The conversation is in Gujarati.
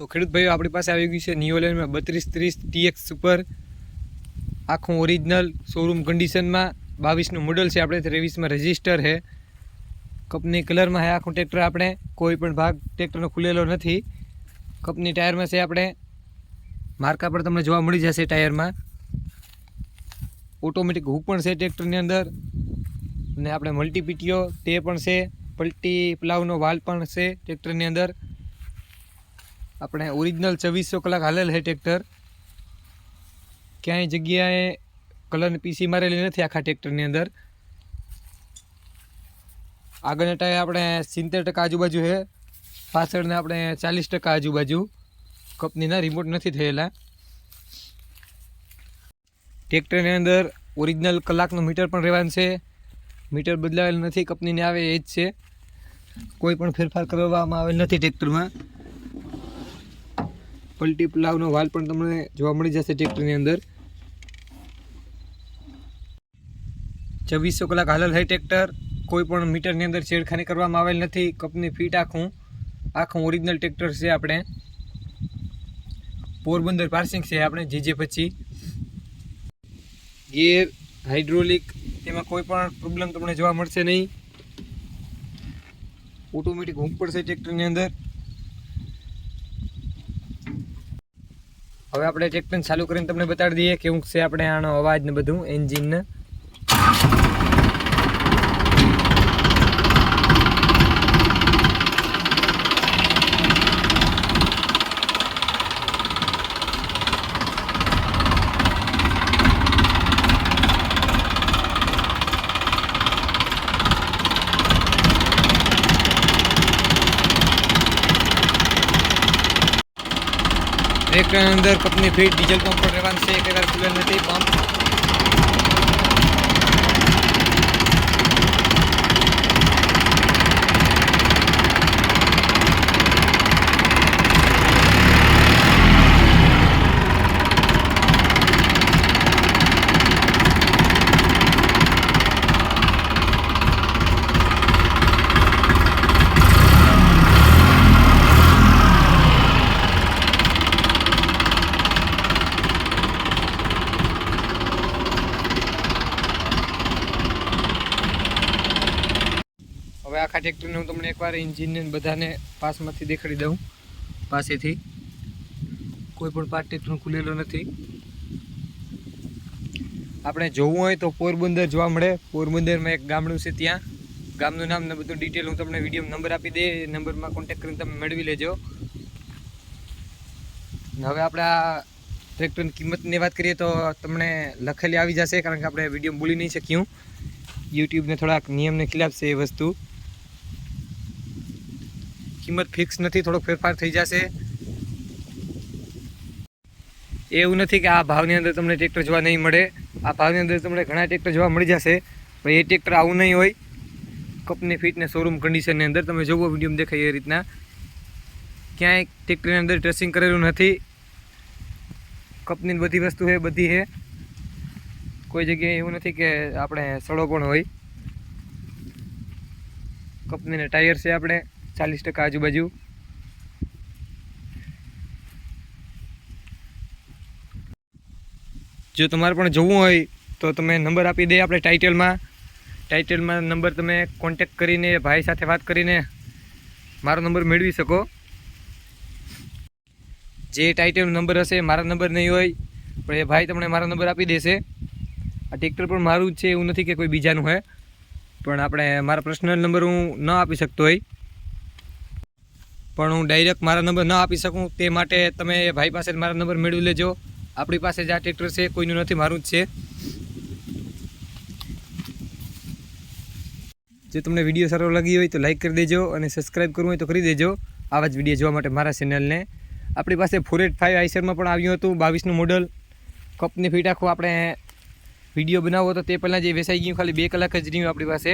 તો ખેડૂત ભાઈઓ, આપણી પાસે આવી ગયું છે નિયોલેન્ડમાં બત્રીસ ત્રીસ ટીએક્સ સુપર આખું ઓરિજિનલ શોરૂમ કન્ડિશનમાં બાવીસનું મોડલ છે. આપણે ત્રેવીસમાં રજિસ્ટર છે. કંપની કલરમાં છે આખું ટ્રેક્ટર આપણે. કોઈ પણ ભાગ ટ્રેક્ટરનો ખુલેલો નથી. કંપની ટાયરમાં છે આપણે. માર્કા પર તમને જોવા મળી જશે ટાયરમાં ઓટોમેટિક હૂક પણ છે ટ્રેક્ટરની અંદર. અને આપણે મલ્ટીપીટીઓ તે પણ છે. પલટી પ્લાવનો વાલ પણ છે ટ્રેક્ટરની અંદર. આપણે ઓરિજિનલ છવ્વીસો કલાક હાલેલ છે ટ્રેક્ટર. ક્યાંય જગ્યાએ કલરની પીસી મારેલી નથી આખા ટ્રેક્ટરની અંદર. આગળના ટાયર આપણે સિત્તેર ટકા આજુબાજુ છે પાછળના આપણે ચાલીસ ટકા આજુબાજુ. કંપનીના રિમોટ નથી થયેલા. ટ્રેક્ટરની અંદર ઓરિજિનલ કલાકનું મીટર પણ રહેવાનું છે. મીટર બદલાવેલ નથી, કંપનીને આવે એ જ છે. કોઈ પણ ફેરફાર કરવામાં આવેલ નથી ટ્રેક્ટરમાં. પલટી પ્લાવનો વાલ પણ તમને જોવા મળી જશે ટ્રેક્ટરની અંદર. છવ્વીસો કલાક હાલલ છે ટ્રેક્ટર. કોઈ પણ મીટરની અંદર છેડખાની કરવામાં આવેલ નથી. કપની ફીટ આખું આખું ઓરિજિનલ ટ્રેક્ટર છે આપણે. પોરબંદર પાર્સિંગ છે આપણે જીજે પછી. ગેર હાઇડ્રોલિક, તેમાં કોઈ પણ પ્રોબ્લેમ તમને જોવા મળશે નહીં. ઓટોમેટિક હુંક પડશે ટ્રેક્ટરની અંદર. હવે આપણે ટ્રેક્ટર ચાલુ કરીને તમને બતાડી દઈએ કેવું છે આપણે આનો અવાજ ને બધું એન્જિન ને. ટ્રેક્ટરની અંદર કંપની ફીટ ડીઝલ પંપ પણ રહેવાનું છે એક હજાર નથી પંપ. હવે આખા ટ્રેક્ટરને હું તમને એકવાર એન્જિનને બધાને પાસમાંથી દેખાડી દઉં, પાસેથી. કોઈ પણ પાર્ટ ટ્રેક્ટર ખુલેલો નથી. આપણે જોવું હોય તો પોરબંદર જોવા મળે. પોરબંદરમાં એક ગામડું છે ત્યાં. ગામનું નામ ને બધું ડિટેલ હું તમને વીડિયો નંબર આપી દે. નંબરમાં કોન્ટેક્ટ કરીને તમે મેળવી લેજો. હવે આપણે આ ટ્રેક્ટરની કિંમતની વાત કરીએ તો તમને લખેલી આવી જશે કારણ કે આપણે વીડિયો બોલી નહીં શક્યું. યુટ્યુબને થોડાક નિયમને ખિલાફ છે એ વસ્તુ. કિંમત ફિક્સ નથી, થોડોક ફેરફાર થઈ જશે. એવું નથી કે આ ભાવની અંદર તમને ટ્રેક્ટર જોવા નહીં મળે. આ ભાવની અંદર તમને ઘણા ટ્રેક્ટર જોવા મળી જશે, પણ એ ટ્રેક્ટર આવું નહીં હોય. કંપની ફિટને શોરૂમ કન્ડિશનની અંદર તમે જોવો વીડિયો દેખાય એ રીતના. ક્યાંય ટ્રેક્ટરની અંદર ડ્રેસિંગ કરેલું નથી. કંપનીની બધી વસ્તુ છે, બધી છે. કોઈ જગ્યાએ એવું નથી કે આપણે સડો પણ હોય કંપનીના ટાયર છે આપણે. ચાલીસ ટકા આજુબાજુ. જો તમારે પણ જવું હોય તો તમે નંબર આપી દે આપણે ટાઇટલમાં ટાઇટલમાં નંબર તમે કોન્ટેક કરીને, ભાઈ સાથે વાત કરીને મારો નંબર મેળવી શકો. જે ટાઇટલ નંબર હશે, મારા નંબર નહીં હોય, પણ એ ભાઈ તમને મારો નંબર આપી દેશે. આ ટ્રેક્ટર પણ મારું જ છે, એવું નથી કે કોઈ બીજાનું હોય પણ આપણે, મારા પર્સનલ નંબર હું ન આપી શકતો હોય. પણ હું ડાયરેક્ટ મારા નંબર ન આપી શકું તે માટે તમે એ ભાઈ પાસે મારા નંબર મેળવી લેજો. આપણી પાસે જે આ ટ્રેક્ટર છે, કોઈનું નથી, મારું જ છે. જો તમને વીડિયો સારો લાગી હોય તો લાઇક કરી દેજો અને સબસ્ક્રાઈબ કરવું હોય તો કરી દેજો. આવા જ વીડિયો જોવા માટે મારા ચેનલને આપણી પાસે ફોર એટ ફાઇવ આઈસરમાં પણ આવ્યું હતું, બાવીસનું મોડલ કપની ફીટ આખું આપણે વીડિયો બનાવો તો તે પહેલાં જે વેસાઈ ગયું, ખાલી બે કલાક જ રહ્યું આપણી પાસે.